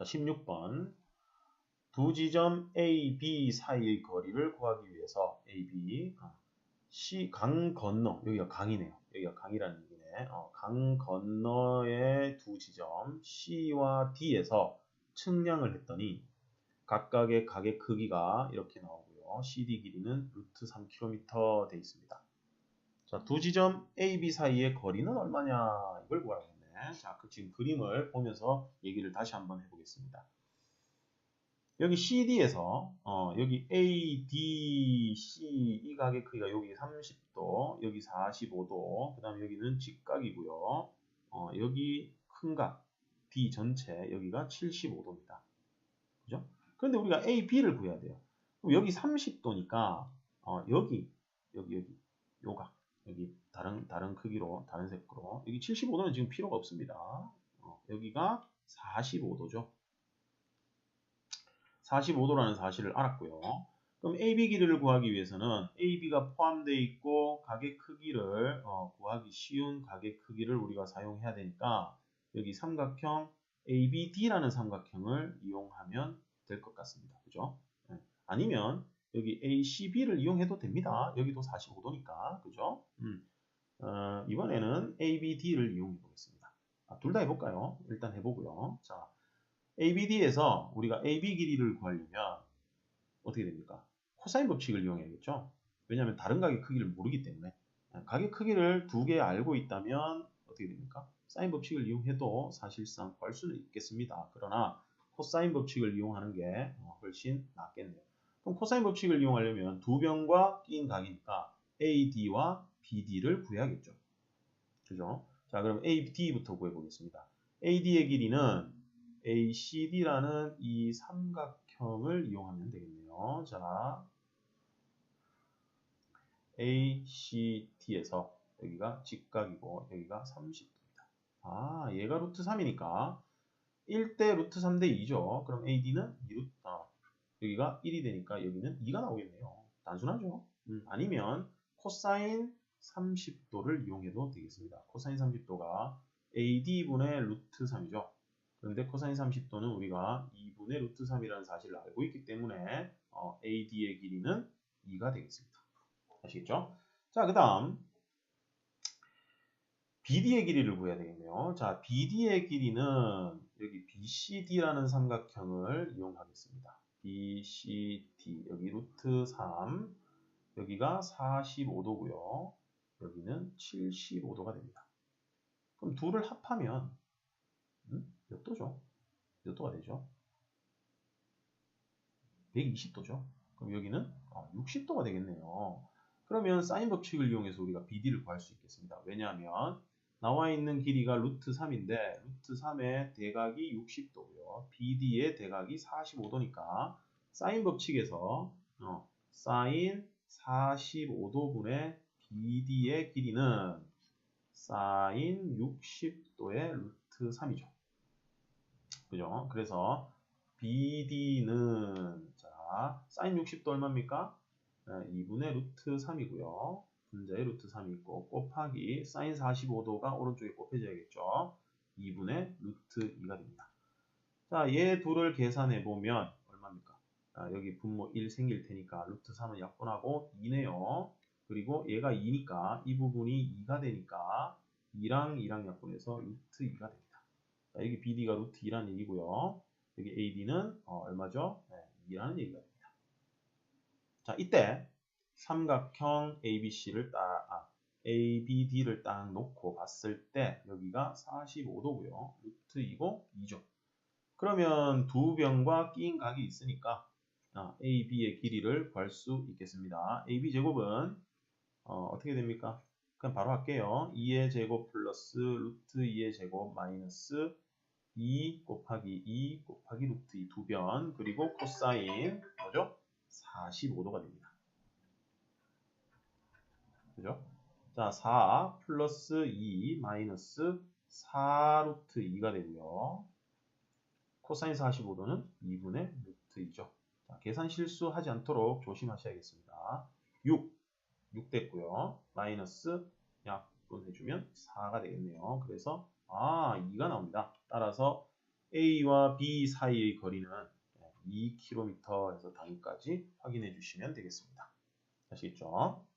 자, 16번. 두 지점 A, B 사이의 거리를 구하기 위해서 A, B, 어, C, 강 건너, 여기가 강이네요. 여기가 강이라는 얘기네. 어, 강 건너의 두 지점 C와 D에서 측량을 했더니 각각의 각의 크기가 이렇게 나오고요. CD 길이는 루트 3km 돼 있습니다. 자, 두 지점 A, B 사이의 거리는 얼마냐 이걸 구하겠네. 자, 그 지금 그림을 보면서 얘기를 다시 한번 해보겠습니다. 여기 CD에서 어, 여기 A, D, C 이 각의 크기가 여기 30도, 여기 45도, 그 다음에 여기는 직각이고요. 어, 여기 큰 각, D 전체 여기가 75도입니다. 그죠? 그런데 우리가 A, B를 구해야 돼요. 그럼 여기 30도니까 어, 여기, 여기, 여기, 요 각, 여기 다른 다른 크기로 다른 색으로 여기 75도는 지금 필요가 없습니다. 어, 여기가 45도죠. 45도라는 사실을 알았고요. 그럼 AB 길이를 구하기 위해서는 AB가 포함되어 있고 각의 크기를 어, 구하기 쉬운 각의 크기를 우리가 사용해야 되니까 여기 삼각형 ABD라는 삼각형을 이용하면 될 것 같습니다. 그죠? 네. 아니면 여기 ACB를 이용해도 됩니다. 여기도 45도니까. 그죠? 음. 어, 이번에는 ABD를 이용해 보겠습니다. 아, 둘 다 해볼까요? 일단 해보고요. 자, ABD에서 우리가 AB 길이를 구하려면 어떻게 됩니까? 코사인 법칙을 이용해야겠죠? 왜냐하면 다른 각의 크기를 모르기 때문에 각의 크기를 두 개 알고 있다면 어떻게 됩니까? 사인 법칙을 이용해도 사실상 구할 수는 있겠습니다. 그러나 코사인 법칙을 이용하는 게 훨씬 낫겠네요. 그럼 코사인 법칙을 이용하려면 두 변과 끼인 각이니까 AD와 BD를 구해야겠죠. 그죠? 자, 그럼 AD부터 구해보겠습니다. AD의 길이는 ACD라는 이 삼각형을 이용하면 되겠네요. 자, ACD에서 여기가 직각이고 여기가 30도입니다. 아, 얘가 루트 3이니까 1대 루트 3대 2죠. 그럼 AD는 2루트, 아, 여기가 1이 되니까 여기는 2가 나오겠네요. 단순하죠. 음, 아니면 코사인 30도를 이용해도 되겠습니다. 코사인 30도가 AD분의 루트 3이죠. 그런데 코사인 30도는 우리가 2분의 루트 3이라는 사실을 알고 있기 때문에 어, AD의 길이는 2가 되겠습니다. 아시겠죠? 자, 그 다음 BD의 길이를 구해야 되겠네요. 자, BD의 길이는 여기 BCD라는 삼각형을 이용하겠습니다. BCD 여기 루트 3 여기가 45도고요. 여기는 75도가 됩니다. 그럼 둘을 합하면 음? 몇 도죠? 몇 도가 되죠? 120도죠. 그럼 여기는 60도가 어, 되겠네요. 그러면 사인 법칙을 이용해서 우리가 BD를 구할 수 있겠습니다. 왜냐하면 나와 있는 길이가 루트 3인데 루트 3의 대각이 60도고요. BD의 대각이 45도니까 사인 법칙에서 어, 사인 45도분의 BD의 길이는 사인 60도의 루트 3이죠. 그죠? 그래서 BD는 자 사인 60도 얼마입니까? 2분의 루트 3이고요. 분자에 루트 3이 있고 곱하기 사인 45도가 오른쪽에 곱해져야겠죠. 2분의 루트 2가 됩니다. 자, 얘 둘을 계산해 보면 얼마입니까? 아, 여기 분모 1 생길 테니까 루트 3은 약분하고 2네요. 그리고 얘가 2니까 이 부분이 2가 되니까 2랑 2랑 약분해서 루트 2가 됩니다. 자, 여기 BD가 루트 2라는 얘기고요. 여기 AD는 어, 얼마죠? 네, 2라는 얘기가 됩니다. 자, 이때 삼각형 ABC를 딱, 아, ABD를 딱 놓고 봤을 때 여기가 45도고요. 루트 2고 2죠. 그러면 두 변과 끼인 각이 있으니까 아, AB의 길이를 구할 수 있겠습니다. AB 제곱은 어, 떻게 됩니까? 그냥 바로 할게요. 2의 제곱 플러스 루트 2의 제곱 마이너스 2 곱하기 2 곱하기 루트 2 두 변 그리고 코사인 뭐죠? 45도가 됩니다. 그죠? 자, 4 플러스 2 마이너스 4 루트 2가 되고요. 코사인 45도는 2분의 루트 2죠. 자, 계산 실수하지 않도록 조심하셔야겠습니다. 6, 6 됐고요. 마이너스 약분해주면 4가 되겠네요. 그래서 아 2가 나옵니다. 따라서 A와 B 사이의 거리는 2km에서 단위까지 확인해 주시면 되겠습니다. 아시겠죠?